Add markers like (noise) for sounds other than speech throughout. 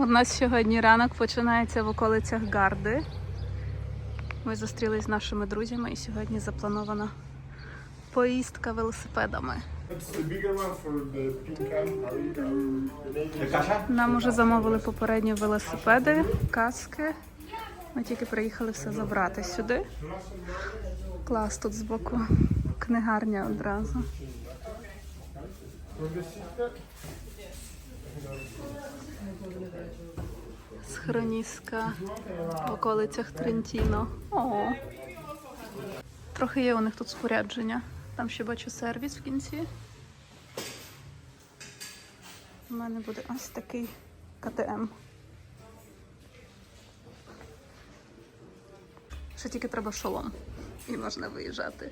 У нас сьогодні ранок починається в околицях Гарди. Ми зустрілись з нашими друзями і сьогодні запланована поїздка велосипедами. Нам уже замовили попередні велосипеди, каски. Ми тільки приїхали все забрати сюди. Клас тут збоку. Книгарня одразу. Схроніска в околицях Трентіно. О. Трохи є у них тут спорядження. Там ще бачу сервіс в кінці. У мене буде ось такий КТМ. Ще тільки треба шолом. І можна виїжджати.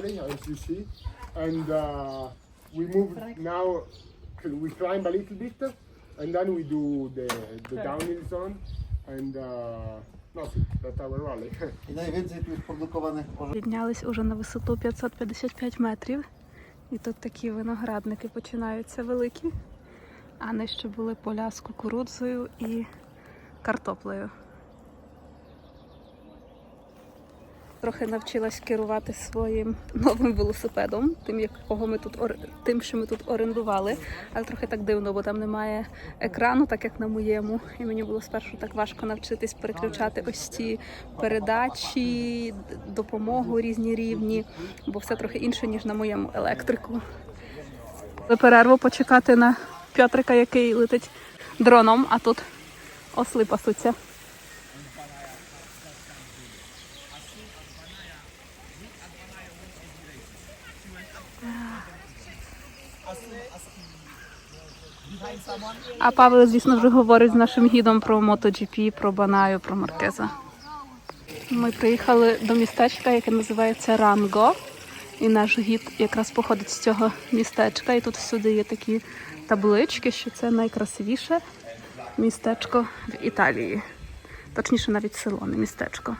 As you see, and uh, we move now. We climb a little bit, and then we do the the downhill zone, and uh, nothing. That's our rally. І. Піднялись уже на висоту 555 метрів. І тут такі виноградники починаються великі. А нижче були поля з кукурудзою і картоплею. Трохи навчилась керувати своїм новим велосипедом, тим, якого ми тут тим, що ми тут орендували. Але трохи так дивно, бо там немає екрану, так як на моєму. І мені було спершу так важко навчитись переключати ось ці передачі, допомогу різні рівні, бо все трохи інше, ніж на моєму електрику. Перерву почекати на Пьотрика, який летить дроном, а тут осли пасуться. А Павло, звісно, вже говорить з нашим гідом про MotoGP, про Банаю, про Маркеза. Ми приїхали до містечка, яке називається Ранго. І наш гід якраз походить з цього містечка. І тут всюди є такі таблички, що це найкрасивіше містечко в Італії. Точніше, навіть село, не містечко.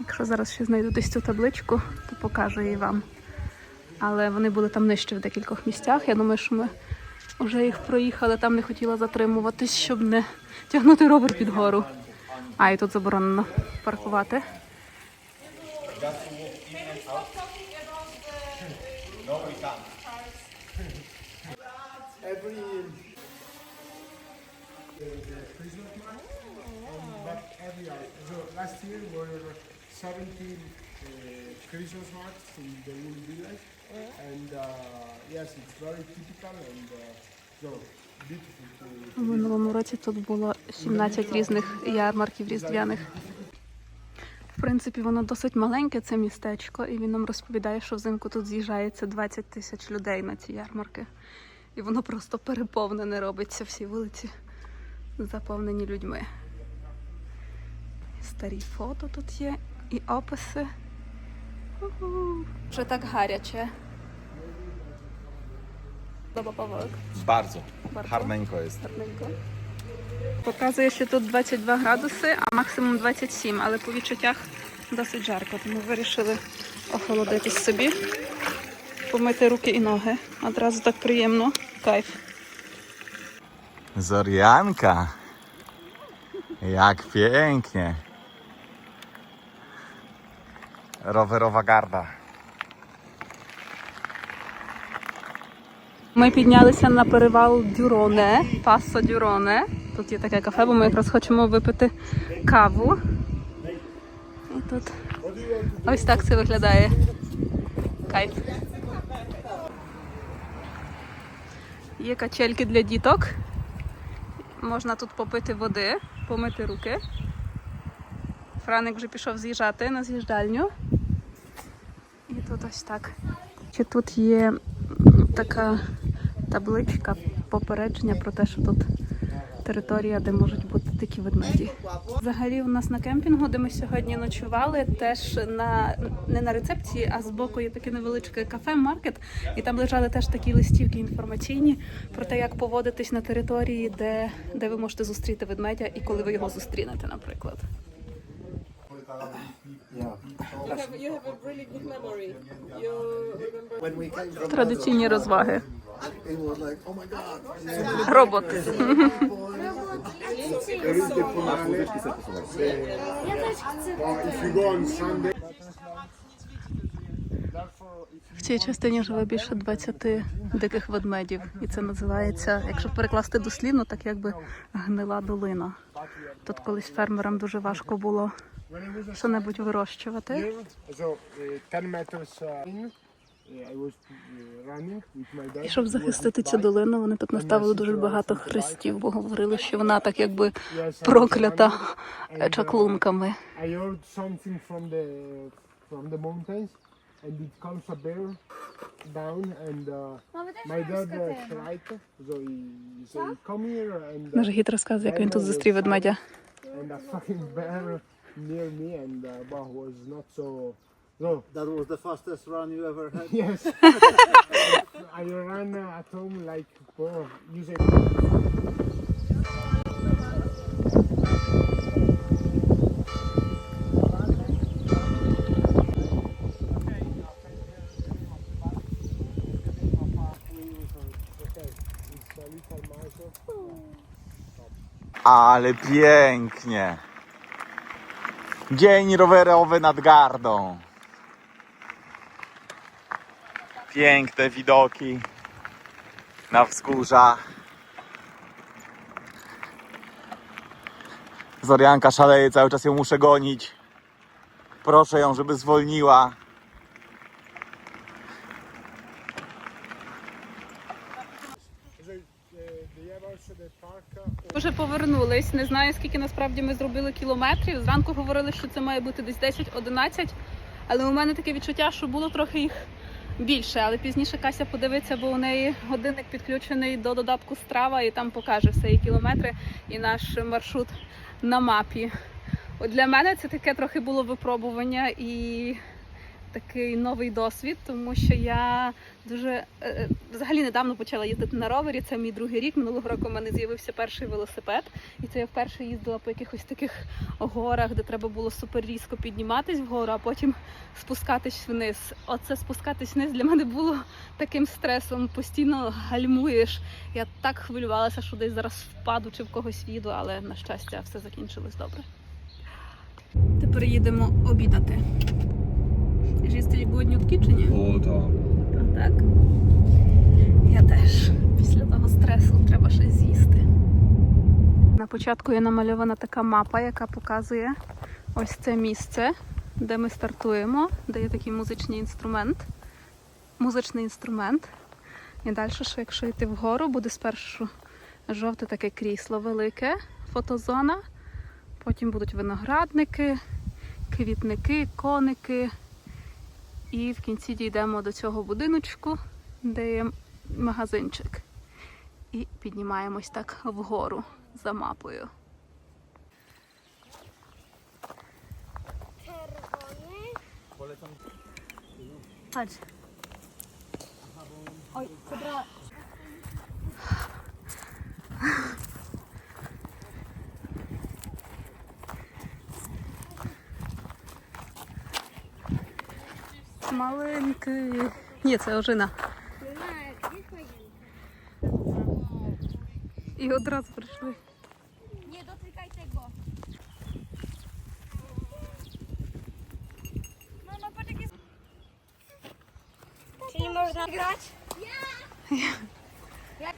Якщо зараз ще знайду десь цю табличку, то покажу її вам. Але вони були там нижче в декількох місцях. Я думаю, що ми вже їх проїхали, там не хотіла затримуватись, щоб не тягнути ровер під гору. А, і тут заборонено паркувати. Every Christmas market, and that every year. So last year were 17 uh, Christmas markets in the whole village, and uh, yes, it's very typical and uh, so beautiful to. У минулому році тут було 17 різних ярмарків різдвяних. В принципі, воно досить маленьке, це містечко, і він нам розповідає, що взимку тут з'їжджається 20 тисяч людей на ці ярмарки. І воно просто переповнене робиться всі вулиці, заповнені людьми. Старі фото тут є і описи. Вже так гаряче. Павлик. Bardzo. Bardzo? Гарненько. Показує, що тут 22 градуси, а максимум 27, але по відчуттях досить жарко, тому вирішили охолодитись собі, помити руки і ноги. Одразу так приємно. Кайф. Zorianka. Jak pięknie. Rowerowa garda. Ми піднялися на перевал Дюроне, Пасо Дюроне. Тут є таке кафе, бо ми якраз хочемо випити каву. І тут ось так це виглядає. Кайф. Є качельки для діток. Можна тут попити води, помити руки. Франик вже пішов з'їжджати на з'їжджальню. І тут ось так. Чи тут є така табличка попередження про те, що тут територія, де можуть бути дикі ведмеді. Взагалі, у нас на кемпінгу, де ми сьогодні ночували, теж на не на рецепції, а збоку є таке невеличке кафе, маркет, і там лежали теж такі листівки інформаційні про те, як поводитись на території, де, де ви можете зустріти ведмедя і коли ви його зустрінете, наприклад. Традиційні розваги. oh Робот. (laughs) В цій частині живе більше 20 диких ведмедів, і це називається, якщо перекласти дослівно, так якби гнила долина. Тут колись фермерам дуже важко було що-небудь вирощувати. year, so uh, 10 meters uh, in, uh, I was uh, running with my dad. І щоб захистити цю долину, вони тут наставили дуже багато хрестів, бо говорили, що вона так якби проклята чаклунками. I heard something from the from the mountains, and it comes a bear down, and uh, my dad uh, cried. So he said, "Come here," and uh, Наш гід розказує, як він тут зустрів ведмедя. and a fucking bear near me, and uh, but was not so. So that was the fastest run you ever had. (laughs) yes, (laughs) I ran uh, at home like oh, you say. Ale pięknie. Dzień rowerowy nad Gardą. Piękne widoki na wzgórza. Zorianka szaleje, cały czas ją muszę gonić. Proszę ją, żeby zwolniła. Вже повернулись. Не знаю, скільки насправді ми зробили кілометрів. Зранку говорили, що це має бути десь 10-11, але у мене таке відчуття, що було трохи їх більше. Але пізніше Кася подивиться, бо у неї годинник підключений до додатку страва, і там покаже все і кілометри, і наш маршрут на мапі. От для мене це таке трохи було випробування і такий новий досвід, тому що я дуже е, е, взагалі недавно почала їздити на ровері. Це мій другий рік. Минулого року в мене з'явився перший велосипед, і це я вперше їздила по якихось таких горах, де треба було супер різко підніматись вгору, а потім спускатись вниз. Оце спускатись вниз для мене було таким стресом. Постійно гальмуєш. Я так хвилювалася, що десь зараз впаду чи в когось їду, але на щастя все закінчилось добре. Тепер їдемо обідати. Ж їсти голоднютки чи ні? O to. Так. Я теж. Після того стресу треба щось з'їсти. На початку є намальована така мапа, яка показує ось це місце, де ми стартуємо, де є такий музичний інструмент. Музичний інструмент. І далі, що якщо йти вгору, буде спершу жовте таке крісло велике, фотозона. Потім будуть виноградники, квітники, коники. І в кінці дійдемо до цього будиночку, де є магазинчик. І піднімаємось так вгору за мапою. Ой, це dobra. Маленький. Ні, це ожина. І одразу прийшли. Nie dotykaj tego. Mama, patrz jak jest... Czyli można grać? Ja! Jak...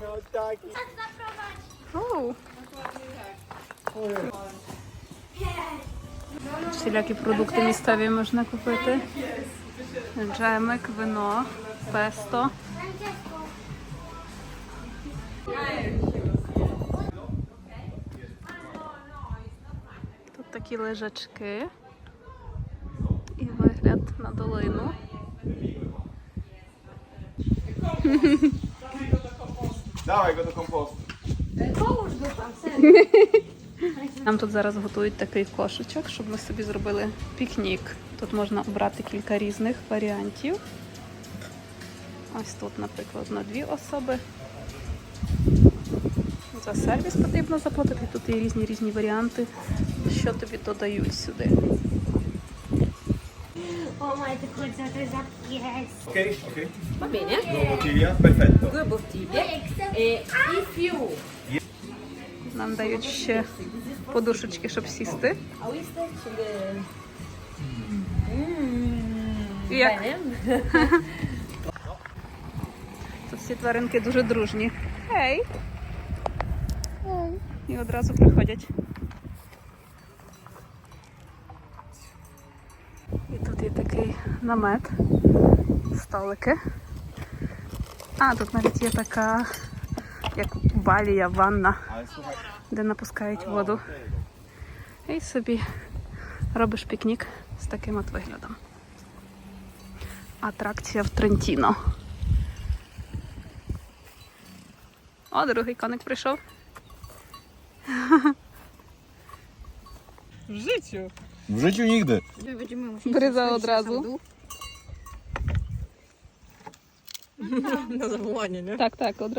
no, tak. Zaprowadź! Оу. Всілякі продукти місцеві можна купити. Джемик, вино, песто. Тут такі лежачки і вигляд на долину. Go do kompostu. Połóż go tam, serio. Нам тут зараз готують такий кошечок, щоб ми собі зробили пікнік. Тут можна обрати кілька різних варіантів. Ось тут, наприклад, на дві особи. За сервіс потрібно заплатити. Тут є різні різні варіанти, що тобі додають сюди. Oh my, зап'єс. Okej, okej. Va bene. Due bottiglie, perfetto. Due bottiglie. E. Нам дають ще подушечки, щоб сісти. Як? Тут всі тваринки дуже дружні. Гей! І одразу приходять. І тут є такий намет, столики. А, тут навіть є така, як балія, ванна, де напускають воду. І собі робиш пікнік з таким от виглядом. Атракція в Трентіно. О, другий коник прийшов. W życiu. w życiu nigdy. Gryza od razu. Na zawołanie, nie? Tak, tak, od